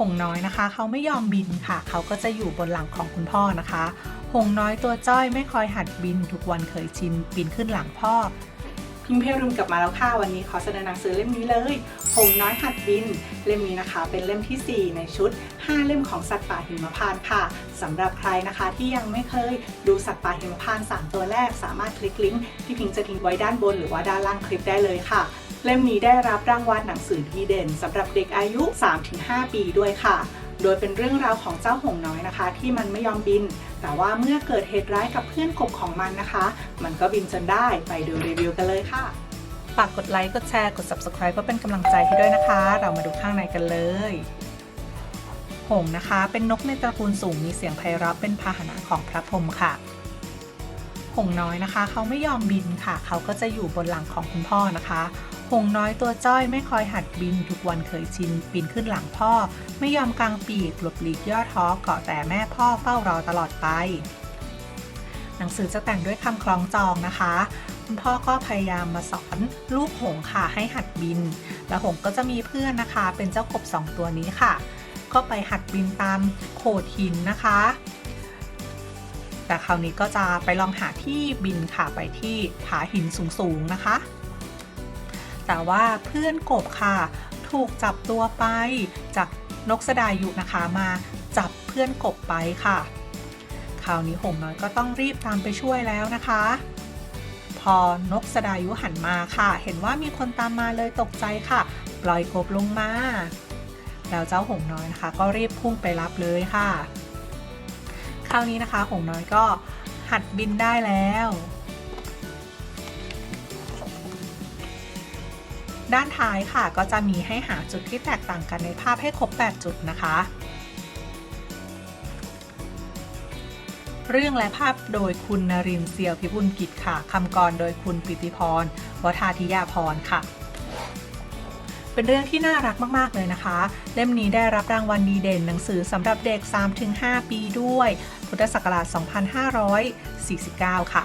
หงน้อยนะคะ เขาไม่ยอมบินค่ะ เขาก็จะอยู่บนหลังของคุณพ่อนะคะ หงน้อยตัวจ้อยไม่คอยหัดบิน ทุกวันเคยชินบินขึ้นหลังพ่อ พิมพ์เพรุมกลับมาแล้วค่ะวันนี้ขอเสนอหนังสือเล่มนี้เลยหงน้อยหัดบิน เล่มนี้นะคะ เป็นเล่มทีสี่4 ในชุด 5 เล่มของสัตว์ป่าหิมพานต์ค่ะสำหรับใครนะคะที่ยังไม่เคยดูสัตว์ป่าหิมพานต์3ตัวแรก สามารถคลิกลิงก์ที่พิงจะทิ้งไว้ด้านบนหรือว่าด้านล่างคลิปได้เลยค่ะ เล่มนี้ได้รับรางวัลหนังสือดีเด่นสำหรับเด็กอายุ 3-5 ปีด้วยค่ะ โดยเป็นเรื่องราวของเจ้าหงน้อยนะคะ ที่มันไม่ยอมบิน แต่ว่าเมื่อเกิดเหตุร้ายกับเพื่อนกบของมันนะคะ มันก็บินจนได้ไปดูรีวิวกันเลยค่ะฝากกดไลค์กดแชร์กด subscribe เพื่อเป็นกำลังใจให้ด้วยนะคะ เรามาดูข้างในกันเลยหงนะคะ เป็นนกในตระกูลสูงมีเสียงไพเราะเป็นพาหนะของพระพรหมค่ะหงน้อยนะคะ เขาไม่ยอมบินค่ะ เขาก็จะอยู่บนหลังของคุณพ่อนะคะ หงน้อยตัวจ้อยไม่คอยหัดบินทุกวันเคยชินบินขึ้นหลังพ่อ ไม่ยอมกางปีกหลบหลีกย่อท้อเกาะแต่แม่พ่อเฝ้ารอตลอดไป หนังสือจะแต่งด้วยคำคล้องจองนะคะ คุณพ่อก็พยายามมาสอนลูกหงค่ะให้หัดบิน แล้วหงก็จะมีเพื่อนนะคะ เป็นเจ้ากบสองตัวนี้ค่ะ ก็ไปหัดบินตามโขดหินนะคะ แต่คราวนี้ก็จะไปลองหาที่บินค่ะไปที่ผาหินสูงๆนะคะ แต่ว่าเพื่อนกบค่ะ ถูกจับตัวไป จากนกสดายุนะคะมาจับเพื่อนกบไปค่ะ คราวนี้หงน้อยก็ต้องรีบตามไปช่วยแล้วนะคะ พอนกสดายุหันมาค่ะ เห็นว่ามีคนตามมาเลยตกใจค่ะ ปล่อยกบลงมา แล้วเจ้าหงน้อยนะคะ ก็รีบพุ่งไปรับเลยค่ะ คราวนี้นะคะหงน้อยก็หัดบินได้แล้ว ด้านท้ายค่ะก็จะมีให้หาจุดที่แตกต่างกันในภาพให้ครบ 8 จุดนะคะ เรื่องและภาพโดยคุณนรินทร์เซียวพิบุญกิจค่ะคำกรโดยคุณปิติพรวทาธิยาพรค่ะ เป็นเรื่องที่น่ารักมากๆเลยนะคะ เล่มนี้ได้รับรางวัลดีเด่นหนังสือสำหรับเด็ก 3-5 ปีด้วย พุทธศักราช 2549 ค่ะ